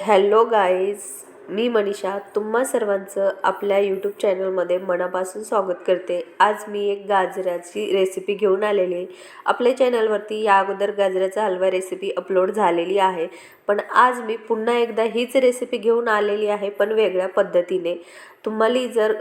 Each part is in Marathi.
हॅलो गाईज मी मनीषा तुम्हा सर्वांचं आपल्या यूट्यूब चॅनलमध्ये मनापासून स्वागत करते. आज मी एक गाजराची रेसिपी घेऊन आलेली आहे. आपल्या चॅनलवरती या अगोदर गाजराचा हलवा रेसिपी अपलोड झालेली आहे. पण आज मी पुन्हा एकदा हीच रेसिपी घेऊन आलेली आहे पण वेगळ्या पद्धतीने. तुम्हाला जर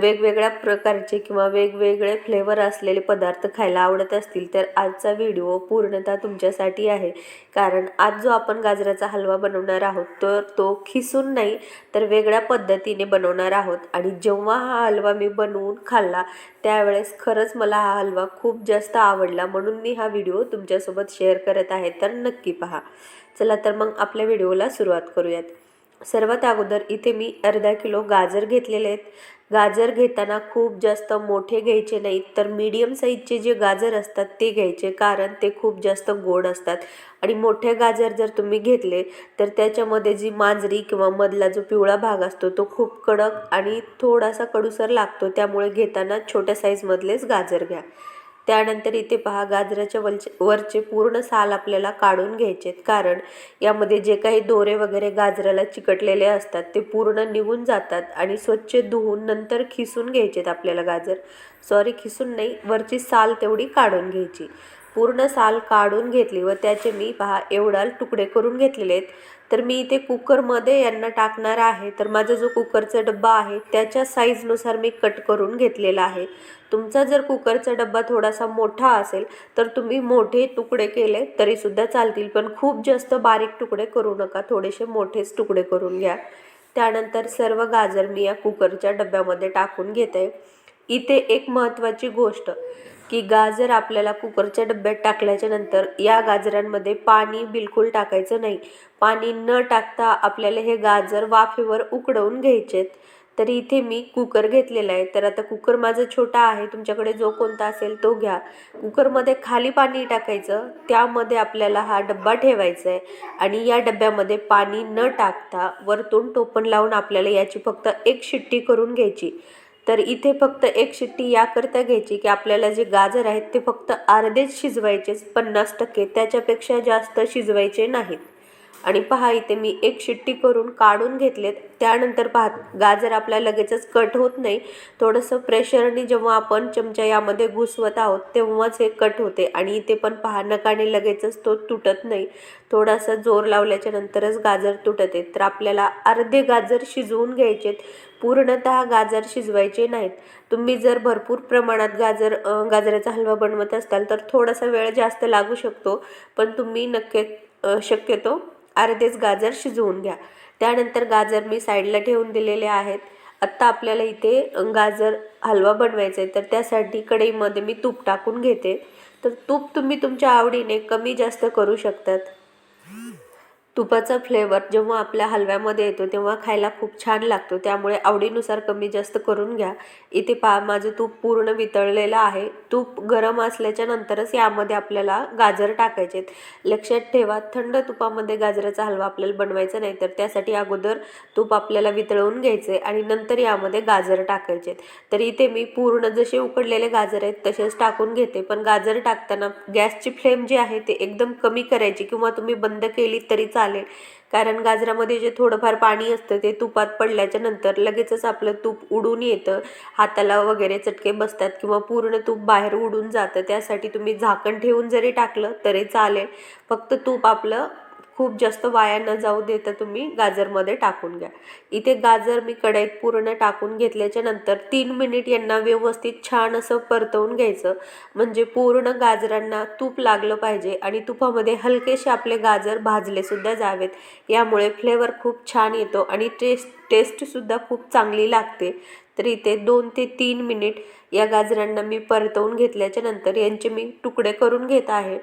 वेगवेगळ्या प्रकारचे किंवा वेगवेगळे फ्लेवर असलेले पदार्थ खायला आवडत असतील तर आजचा व्हिडिओ पूर्णतः तुमच्यासाठी आहे. कारण आज जो आपण गाजराचा हलवा बनवणार आहोत तर तो खिसून नाही तर वेगळ्या पद्धतीने बनवणार आहोत. आणि जेव्हा हा हलवा मी बनवून खाल्ला त्यावेळेस खरंच मला हा हलवा खूप जास्त आवडला. म्हणून मी हा व्हिडिओ तुमच्यासोबत शेअर करत आहे तर नक्की पहा. चला तर मग आपल्या व्हिडिओला सुरुवात करूयात. सर्वात अगोदर इथे मी अर्धा किलो गाजर घेतलेले आहेत. गाजर घेताना खूप जास्त मोठे घ्यायचे नाहीत तर मीडियम साईजचे जे गाजर असतात ते घ्यायचे कारण ते खूप जास्त गोड असतात. आणि मोठे गाजर जर तुम्ही घेतले तर त्याच्यामध्ये जी मांजरी किंवा मधला जो पिवळा भाग असतो तो खूप कडक आणि थोडासा कडूसर लागतो त्यामुळे घेताना छोट्या साईजमधलेच गाजर घ्या. त्यानंतर इथे पहा गाजराच्या वलचे वरचे पूर्ण साल आपल्याला काढून घ्यायचे आहेत कारण यामध्ये जे काही दोरे वगैरे गाजराला चिकटलेले असतात ते पूर्ण निघून जातात आणि स्वच्छ धुवून नंतर खिसून घ्यायचेत आपल्याला गाजर. सॉरी खिसून नाही वरची साल तेवढी काढून घ्यायची. पूर्ण साल काढून घेतली व त्याचे मी पहा एवढा तुकडे करून घेतलेले आहेत. तर मी इथे कुकरमध्ये यांना टाकणार आहे. तर माझा जो कुकरचा डब्बा आहे त्याच्या साईजनुसार मी कट करून घेतलेला आहे. तुमचा जर कुकरचा डब्बा थोडासा मोठा असेल तर तुम्ही मोठे तुकडे केले तरीसुद्धा चालतील. पण खूप जास्त बारीक तुकडे करू नका. थोडेसे मोठेच तुकडे करून घ्या. त्यानंतर सर्व गाजर मी या कुकरच्या डब्यामध्ये टाकून घेते. इथे एक महत्त्वाची गोष्ट की गाजर आपल्याला कुकरच्या डब्यात टाकल्याच्या नंतर या गाजरांमध्ये पाणी बिलकुल टाकायचं नाही. पाणी न टाकता आपल्याला हे गाजर वाफेवर उकडवून घ्यायचेत. तर इथे मी कुकर घेतलेला आहे. तर आता कुकर माझा छोटा आहे. तुमच्याकडे जो कोणता असेल तो घ्या. कुकरमध्ये खाली पाणी टाकायचं. त्यामध्ये आपल्याला हा डब्बा ठेवायचा आहे. आणि या डब्यामध्ये पाणी न टाकता वरतून टोपण लावून आपल्याला याची फक्त एक शिट्टी करून घ्यायची. तर इथे फक्त एक शिट्टी याकरता घ्यायची की आपल्याला जे गाजर आहेत ते फक्त अर्धेच शिजवायचेच पन्नास टक्के. त्याच्यापेक्षा जास्त शिजवायचे नाहीत. आणि पहा इथे मी एक शिट्टी करून काढून घेतलेत. त्यानंतर पहा गाजर आपल्या लगेचच कट होत नाही. थोडंसं प्रेशरने जेव्हा आपण चमचा यामध्ये घुसवत आहोत तेव्हाच हे कट होते. आणि इथे पण पहा नकाने लगेचच तो तुटत नाही. थोडासा जोर लावल्याच्या नंतरच गाजर तुटते तर आपल्याला अर्धे गाजर शिजवून घ्यायचेत. पूर्णतः गाजर शिजवायचे नाहीत. तुम्ही जर भरपूर प्रमाणात गाजर गाजराचा हलवा बनवत असाल तर थोडासा वेळ जास्त लागू शकतो. पण तुम्ही नक्की शक्यतो अर्धेच गाजर शिजवून घ्या. त्यानंतर गाजर मी साईडला ठेवून दिलेले आहेत. आत्ता आपल्याला इथे गाजर हलवा बनवायचा आहे. तर त्यासाठी कढईमध्ये मी तूप टाकून घेते. तर तूप तुम्ही तुमच्या आवडीने कमी जास्त करू शकतात. तुपाचा फ्लेवर जेव्हा आपल्या हलव्यामध्ये येतो तेव्हा खायला खूप छान लागतो. त्यामुळे आवडीनुसार कमी जास्त करून घ्या. इथे पा माझं तूप पूर्ण वितळलेलं आहे. तूप गरम असल्याच्या नंतरच यामध्ये आपल्याला गाजर टाकायचे आहेत लक्षात ठेवा थंड तुपामध्ये गाजराचा हलवा आपल्याला बनवायचा नाही तर त्यासाठी अगोदर तूप आपल्याला वितळवून घ्यायचे आणि नंतर यामध्ये गाजर टाकायचे आहेत तर इथे मी पूर्ण जसे उकडलेले गाजर आहेत तसेच टाकून घेते. पण गाजर टाकताना गॅसची फ्लेम जी आहे ते एकदम कमी करायची किंवा तुम्ही बंद केली तरी चालेल. कारण गाजरामध्ये जे थोडंफार पाणी असतं ते तुपात पडल्याच्या नंतर लगेचच आपलं तूप उडून येतं. हाताला वगैरे चटके बसतात किंवा पूर्ण तूप बाहेर उडून जातं. त्यासाठी तुम्ही झाकण ठेवून जरी टाकलं तरी चालेल. फक्त तूप आपलं खूप जास्त वाया न जाऊ देता तुम्ही गाजरमध्ये टाकून घ्या. इथे गाजर मी कढईत पूर्ण टाकून घेतल्याच्या नंतर तीन मिनिट यांना व्यवस्थित छान असं परतवून घ्यायचं. म्हणजे पूर्ण गाजरांना तूप लागलं पाहिजे आणि तुपामध्ये हलकेसे आपले गाजर भाजले सुद्धा जावेत. यामुळे फ्लेवर खूप छान येतो आणि टेस्ट टेस्टसुद्धा खूप चांगली लागते. तर इथे दोन ते तीन मिनिट या गाजरांना मी परतवून घेतल्याच्या नंतर यांचे मी तुकडे करून घेत आहे.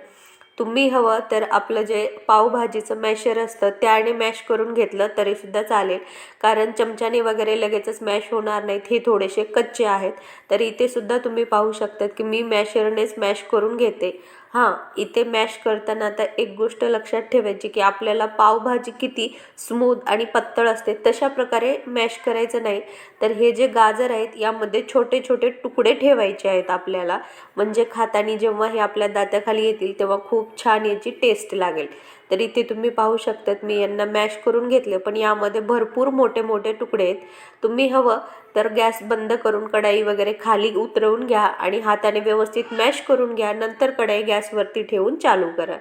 तुम्ही हवं तर आपलं जे पावभाजीचं मॅशर असतं त्याने मॅश करून घेतलं तरीसुद्धा चालेल. कारण चमच्याने वगैरे लगेचच मॅश होणार नाहीत हे थोडेसे कच्चे आहेत. तर इथे सुद्धा तुम्ही पाहू शकतात की मी मॅशरनेच मॅश करून घेते. हां इथे मॅश करताना आता एक गोष्ट लक्षात ठेवायची की आपल्याला पावभाजी किती स्मूथ आणि पातळ असते तशा प्रकारे मॅश करायचं नाही. तर हे जे गाजर आहेत यामध्ये छोटे छोटे तुकडे ठेवायचे आहेत आपल्याला. म्हणजे खाताना जेव्हा हे आपल्या दात्याखाली येतील तेव्हा खूप छान याची टेस्ट लागेल. तर इथे तुम्ही पाहू शकतात. मी यांना मॅश करून घेतले पण यामध्ये भरपूर मोठे मोठे तुकडे आहेत. तुम्ही हवं तर गॅस बंद करून कढाई वगैरे खाली उतरवून घ्या आणि हाताने व्यवस्थित मॅश करून घ्या. नंतर कढाई गॅसवरती ठेवून चालू करा.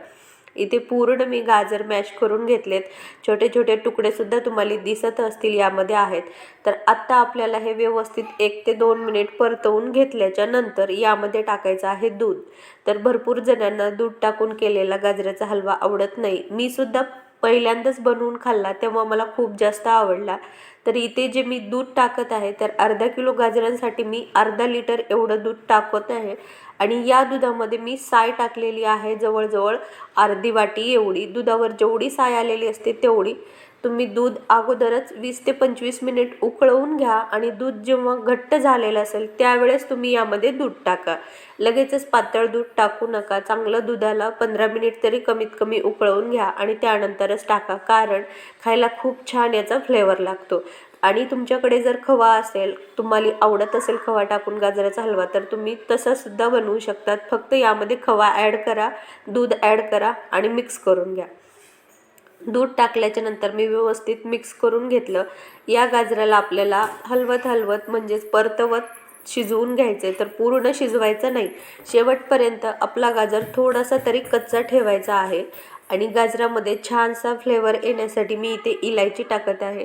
इथे पूर्ण मी गाजर मॅश करून घेतलेत. छोटे छोटे तुकडेसुद्धा तुम्हाला दिसत असतील यामध्ये आहेत. तर आत्ता आपल्याला हे व्यवस्थित एक ते दोन मिनिट परतवून घेतल्याच्या नंतर यामध्ये टाकायचं आहे दूध. तर भरपूर जणांना दूध टाकून केलेला गाजराचा हलवा आवडत नाही. मी सुद्धा पहिल्यांदाच बनवून खाल्ला तेव्हा मला खूप जास्त आवडला. तर इथे जे मी दूध टाकत आहे तर अर्धा किलो गाजरांसाठी मी अर्धा लिटर एवढं दूध टाकत आहे. आणि या दुधामध्ये मी साय टाकलेली आहे जवळजवळ अर्धी वाटी एवढी. दुधावर जेवढी साय आलेली असते तेवढी. तुम्ही दूध अगोदरच वीस ते पंचवीस मिनिट उकळवून घ्या आणि दूध जेव्हा घट्ट झालेलं असेल त्यावेळेस तुम्ही यामध्ये दूध टाका. लगेचच पातळ दूध टाकू नका. चांगलं दुधाला पंधरा मिनिट तरी कमीत कमी उकळवून घ्या आणि त्यानंतरच टाका कारण खायला खूप छान याचा फ्लेवर लागतो. आणि तुमच्याकडे जर खवा असेल तुम्हाला आवडत असेल खवा टाकून गाजराचा हलवा तर तुम्ही तसासुद्धा बनवू शकतात. फक्त यामध्ये खवा ॲड करा दूध ॲड करा आणि मिक्स करून घ्या. दूध टाकल्याच्या नंतर मी व्यवस्थित मिक्स करून घेतलं. या गाजराला आपल्याला हलवत हलवत म्हणजेच परतवत शिजवून घ्यायचे तर पूर्ण शिजवायचं नाही. शेवटपर्यंत आपला गाजर थोडासा तरी कच्चा ठेवायचा आहे. आणि गाजरामध्ये छानसा फ्लेवर येण्यासाठी मी इथे इलायची टाकत आहे.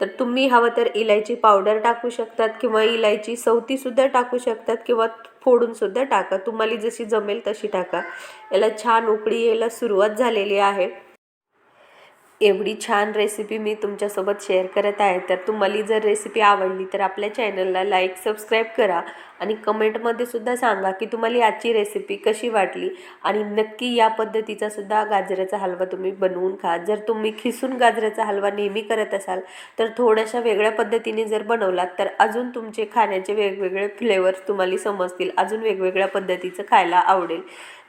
तर तुम्ही हवं तर इलायची पावडर टाकू शकतात किंवा इलायची सवतीसुद्धा टाकू शकतात किंवा फोडूनसुद्धा टाका. तुम्हाला जशी जमेल तशी टाका. याला छान उकळी यायला सुरुवात झालेली आहे. एवढी छान रेसिपी मी तुमच्यासोबत शेअर करत आहे. तर तुम्हाला जर रेसिपी आवडली तर आपल्या चॅनलला लाईक सबस्क्राईब करा आणि कमेंटमध्ये सुद्धा सांगा की तुम्हाला आजची रेसिपी कशी वाटली आणि नक्की या पद्धतीचा सुद्धा गाजराचा हलवा तुम्ही बनवून खा. जर तुम्ही खिसून गाजराचा हलवा नेहमी करत असाल तर थोड्याशा वेगळ्या पद्धतीने जर बनवलात तर अजून तुमचे खाण्याचे वेगवेगळे फ्लेवर्स तुम्हाला समजतील. अजून वेगवेगळ्या पद्धतीचं खायला आवडेल.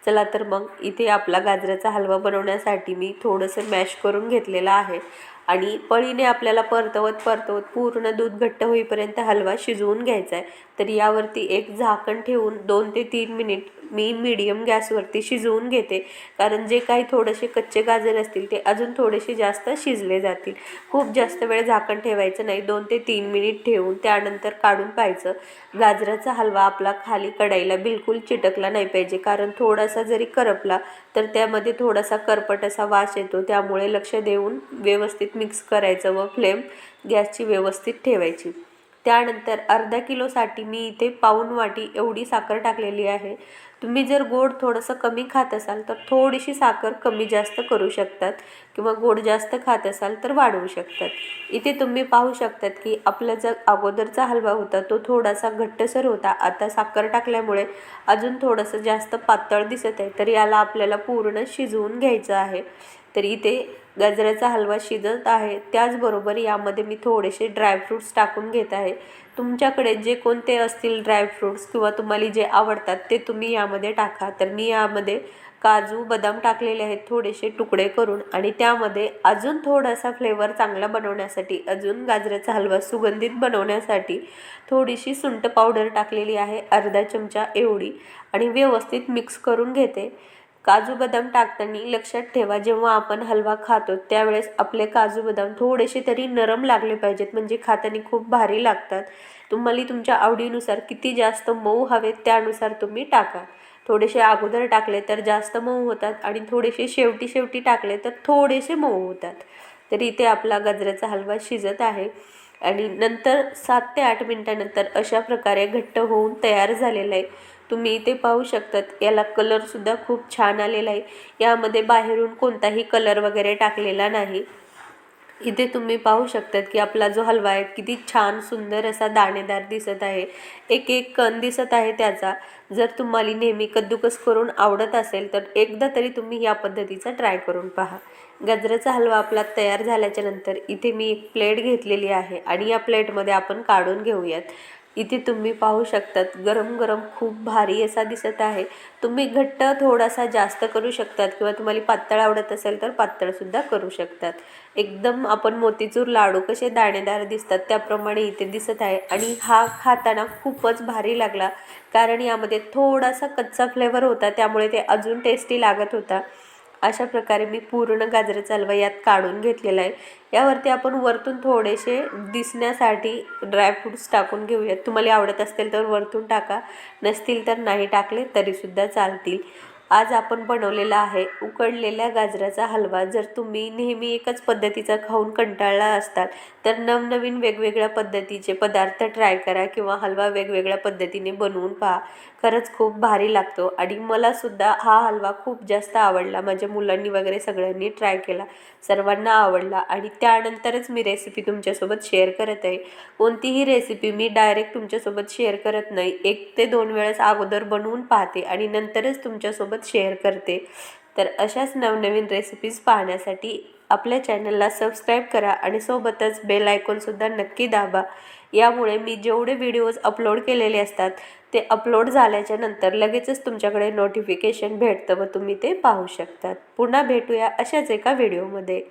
चला तर मग इथे आपला गाजराचा हलवा बनवण्यासाठी मी थोडंसं मॅश करून घेतलेलं आहे. आणि पळीने आपल्याला परतवत परतवत पूर्ण दूध घट्ट होईपर्यंत हलवा शिजवून घ्यायचा आहे. तर यावरती एक झाकण ठेवून दोन ते तीन मिनिट मी मीडियम गॅसवरती शिजवून घेते. कारण जे काही थोडेसे कच्चे गाजर असतील ते अजून थोडेसे जास्त शिजले जातील. खूप जास्त वेळ झाकण ठेवायचं नाही. दोन ते तीन मिनिट ठेवून त्यानंतर काढून पाहायचं. गाजराचा हलवा आपला खाली कढाईला बिलकुल चिटकला नाही पाहिजे. कारण थोडासा जरी करपला तर त्यामध्ये थोडासा करपट असा वास येतो. त्यामुळे लक्ष देऊन व्यवस्थित मिक्स करायचं व फ्लेम गॅसची व्यवस्थित ठेवायची. त्यानंतर अर्धा किलोसाठी मी इथे पाऊण वाटी एवढी साखर टाकलेली आहे. तुम्ही जर गोड थोडंसं कमी खात असाल तर थोडीशी साखर कमी जास्त करू शकतात किंवा गोड जास्त खात असाल तर वाढवू शकतात. इथे तुम्ही पाहू शकतात की आपला जर अगोदरचा हलवा होता तो थोडासा घट्टसर होता. आता साखर टाकल्यामुळे अजून थोडंसं जास्त पातळ दिसत आहे. तर याला आपल्याला पूर्ण शिजवून घ्यायचं आहे. तर इथे गाजराचा हलवा शिजत आहे. त्याचबरोबर यामध्ये मी थोडेसे ड्रायफ्रूट्स टाकून घेत आहे. तुमच्याकडे जे कोणते असतील ड्रायफ्रूट्स किंवा तुम्हाला जे आवडतात ते तुम्ही यामध्ये टाका. तर मी यामध्ये काजू बदाम टाकलेले आहेत थोडेसे तुकडे करून आणि त्यामध्ये अजून थोडासा फ्लेवर चांगला बनवण्यासाठी अजून गाजराचा हलवा सुगंधित बनवण्यासाठी थोडीशी सुंट पावडर टाकलेली आहे अर्धा चमचा एवढी आणि व्यवस्थित मिक्स करून घेते. काजू बदाम टाकताना लक्षात ठेवा जेव्हा आपण हलवा खातो त्यावेळेस आपले काजू बदाम थोडेसे तरी नरम लागले पाहिजेत म्हणजे खाताना खूप भारी लागतात. तुम्हाला तुमच्या आवडीनुसार किती जास्त मऊ हवेत त्यानुसार तुम्ही टाका. थोडेसे अगोदर टाकले तर जास्त मऊ होतात आणि थोडेसे शेवटी शेवटी टाकले तर थोडेसे मऊ होतात. तर इथे आपला गजऱ्याचा हलवा शिजत आहे आणि नंतर सात ते आठ मिनटानंतर अशा प्रकारे घट्ट होऊन तयार झालेला आहे. तुम्ही इथे पाहू शकतात. याला कलरसुद्धा खूप छान आलेला आहे. यामध्ये बाहेरून कोणताही कलर वगैरे टाकलेला नाही. इथे तुम्ही पाहू शकतात की आपला जो हलवा आहे किती छान सुंदर असा दाणेदार दिसत आहे. एक एक कण दिसत आहे त्याचा. जर तुम्हाला नेहमी कद्दूकस करून आवडत असेल तर एकदा तरी तुम्ही या पद्धतीचा ट्राय करून पहा. गाजराचा हलवा आपला तयार झाल्याच्यानंतर इथे मी एक प्लेट घेतलेली आहे आणि या प्लेटमध्ये आपण काढून घेऊयात. इथे तुम्ही पाहू शकतात गरम गरम खूप भारी असा दिसत आहे. तुम्ही घट्ट थोडासा जास्त करू शकतात किंवा तुम्हाला पातळ आवडत असेल तर पातळसुद्धा करू शकतात. एकदम आपण मोतीचूर लाडू कसे दाणेदार दिसतात त्याप्रमाणे इथे दिसत आहे आणि हा खाताना खूपच भारी लागला. कारण यामध्ये थोडासा कच्चा फ्लेवर होता त्यामुळे ते अजून टेस्टी लागत होता. अशा प्रकारे मी पूर्ण गाजराचा हलवा यात काढून घेतलेला आहे. यावरती आपण वरतून थोडेसे दिसण्यासाठी ड्रायफ्रूट्स टाकून घेऊयात. तुम्हाला आवडत असतील तर वरतून टाका. नसतील तर नाही टाकले तरीसुद्धा चालतील. आज आपण बनवलेला आहे उकडलेल्या गाजराचा हलवा. जर तुम्ही नेहमी एकच पद्धतीचा खाऊन कंटाळला असताल तर नवनवीन वेगवेगळ्या पद्धतीचे पदार्थ ट्राय करा किंवा हलवा वेगवेगळ्या पद्धतीने बनवून पहा. खरंच खूप भारी लागतो आणि मलासुद्धा हा हलवा खूप जास्त आवडला. माझ्या मुलांनी वगैरे सगळ्यांनी ट्राय केला सर्वांना आवडला आणि त्यानंतरच मी रेसिपी तुमच्यासोबत शेअर करत आहे. कोणतीही रेसिपी मी डायरेक्ट तुमच्यासोबत शेअर करत नाही. एक ते दोन वेळेस अगोदर बनवून पाहते आणि नंतरच तुमच्यासोबत तुमच्यासोबत शेअर करते. तर अशाच नवनवीन रेसिपीज पाहण्यासाठी आपल्या चॅनलला सबस्क्राईब करा आणि सोबतच बेल आयकॉनसुद्धा नक्की दाबा. यामुळे मी जेवढे व्हिडिओज अपलोड केलेले असतात ते अपलोड झाल्याच्यानंतर लगेचच तुमच्याकडे नोटिफिकेशन भेटतं व तुम्ही ते पाहू शकतात. पुन्हा भेटूया अशाच एका व्हिडिओमध्ये